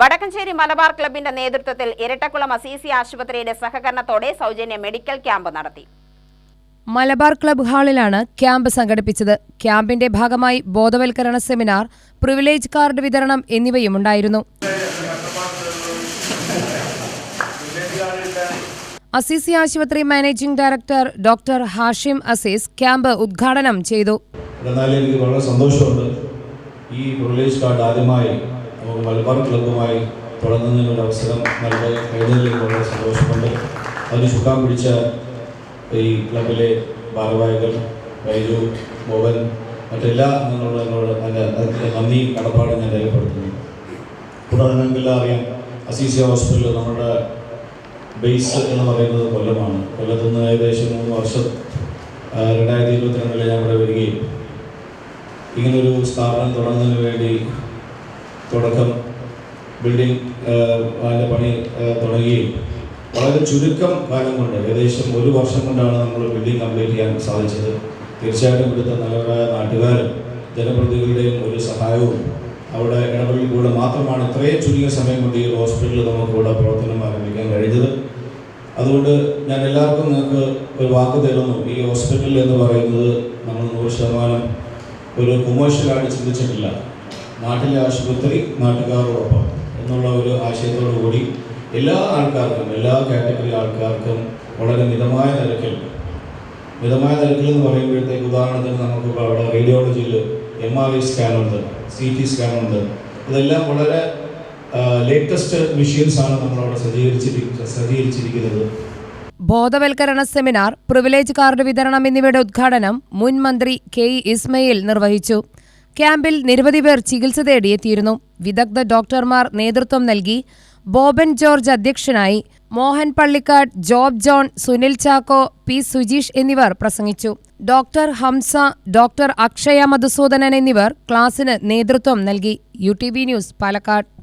വടക്കഞ്ചേരി മലബാർ ക്ലബിന്റെ നേതൃത്വത്തിൽ ഇരട്ടക്കുളം അസീസി ആശുപത്രിയുടെ സഹകരണത്തോടെ സൗജന്യ മെഡിക്കൽ ക്യാമ്പ് നടത്തി. മലബാർ ക്ലബ് ഹാളിലാണ് ക്യാമ്പ് സംഘടിപ്പിച്ചത്. ക്യാമ്പിന്റെ ഭാഗമായി ബോധവൽക്കരണ സെമിനാർ പ്രിവിലേജ് കാർഡ് വിതരണം എന്നിവയും ഉണ്ടായിരുന്നു. അസീസി ആശുപത്രി managing director doctor Hashim Azeez camp ഉദ്ഘാടനം ചെയ്തു. എന്നാലും എനിക്ക് വളരെ സന്തോഷമുണ്ട് ഈ പ്രിവിലേജ് കാർഡ് ആദ്യമായി മലബാർ ക്ലബ്ബുമായി തുടങ്ങുന്നതിനൊരു അവസരം കഴിഞ്ഞതിൽ എനിക്ക് വളരെ സന്തോഷമുണ്ട്. അതിന് ചുക്കാൻ പിടിച്ച ഈ ക്ലബിലെ ഭാരവാഹികൾ ബൈജു മോഹൻ മറ്റെല്ലാ അംഗങ്ങളും എന്നോട് അതിന്റെ നന്ദി കടപ്പാട് ഞാൻ രേഖപ്പെടുത്തുന്നു. കൂടാതെ നിങ്ങൾക്കെല്ലാം അറിയാം അസീസ ഹോസ്പിറ്റൽ നമ്മുടെ ബേസ് എന്ന് പറയുന്നത് കൊല്ലമാണ്. കൊല്ലത്ത് നിന്ന് ഏകദേശം മൂന്ന് വർഷം രണ്ടായിരത്തി ഇരുപത്തിരണ്ടിൽ ഞാൻ ഇവിടെ വരികയും ഇങ്ങനൊരു സ്ഥാപനം തുടങ്ങുന്നതിന് വേണ്ടി തുടക്കം ബിൽഡിംഗ് അതിന്റെ പണി തുടങ്ങുകയും വളരെ ചുരുക്കം കാലം കൊണ്ട് ഏകദേശം ഒരു വർഷം കൊണ്ടാണ് നമ്മൾ ബിൽഡിംഗ് കംപ്ലീറ്റ് ചെയ്യാൻ സാധിച്ചത്. തീർച്ചയായിട്ടും ഇവിടുത്തെ നല്ലവരായ നാട്ടുകാരും ജനപ്രതിനിധികളുടെയും ഒരു സഹായവും അവിടെ ഇടപെടലിലൂടെ മാത്രമാണ് ഇത്രയും ചുരുങ്ങിയ സമയം കൊണ്ട് ഈ ഹോസ്പിറ്റലിൽ നമുക്ക് ഇവിടെ പ്രവർത്തനം ആരംഭിക്കാൻ കഴിഞ്ഞത്. അതുകൊണ്ട് ഞാൻ എല്ലാവർക്കും നിങ്ങൾക്ക് ഒരു വാക്ക് തരുന്നു. ഈ ഹോസ്പിറ്റൽ എന്ന് പറയുന്നത് നമ്മൾ നൂറ് ശതമാനം ഒരു കൊമേഴ്ഷ്യലായിട്ട് ചിന്തിച്ചിട്ടില്ല. നാട്ടിലെ ആശുപത്രി നാട്ടുകാരോടൊപ്പം എന്നുള്ള ഒരു ആശയത്തോടു കൂടി എല്ലാ ആൾക്കാർക്കും എല്ലാ കാറ്റഗറി ആൾക്കാർക്കും വളരെ മിതമായ നിരക്കിൽ മിതമായ നിരക്കിൽ എന്ന് പറയുമ്പോഴത്തേക്ക് ഉദാഹരണത്തിന് നമുക്ക് അവിടെ റേഡിയോളജിയിൽ എം ആർ ഐ സ്കാൻ ഉണ്ട് സി ടി സ്കാൻ ഉണ്ട്. ഇതെല്ലാം വളരെ ലേറ്റസ്റ്റ് മെഷീൻസ് ആണ് നമ്മളവിടെ സജ്ജീകരിച്ചിരി സജ്ജീകരിച്ചിരിക്കുന്നത്. ബോധവൽക്കരണ സെമിനാർ പ്രിവിലേജ് കാർഡ് വിതരണം എന്നിവയുടെ ഉദ്ഘാടനം മുൻ മന്ത്രി കെ ഇസ്മയിൽ നിർവഹിച്ചു. ക്യാമ്പിൽ നിരവധി പേർ ചികിത്സ തേടിയെത്തിയിരുന്നു. വിദഗ്ധ ഡോക്ടർമാർ നേതൃത്വം നൽകി. ബോബൻ ജോർജ് അധ്യക്ഷനായി മോഹൻ പള്ളിക്കാട് ജോബ് ജോൺ സുനിൽ ചാക്കോ പി സുജീഷ് എന്നിവർ പ്രസംഗിച്ചു. ഡോക്ടർ ഹംസ ഡോക്ടർ അക്ഷയ മധുസൂദനൻ എന്നിവർ ക്ലാസിന് നേതൃത്വം നൽകി. U T V news Palakkad.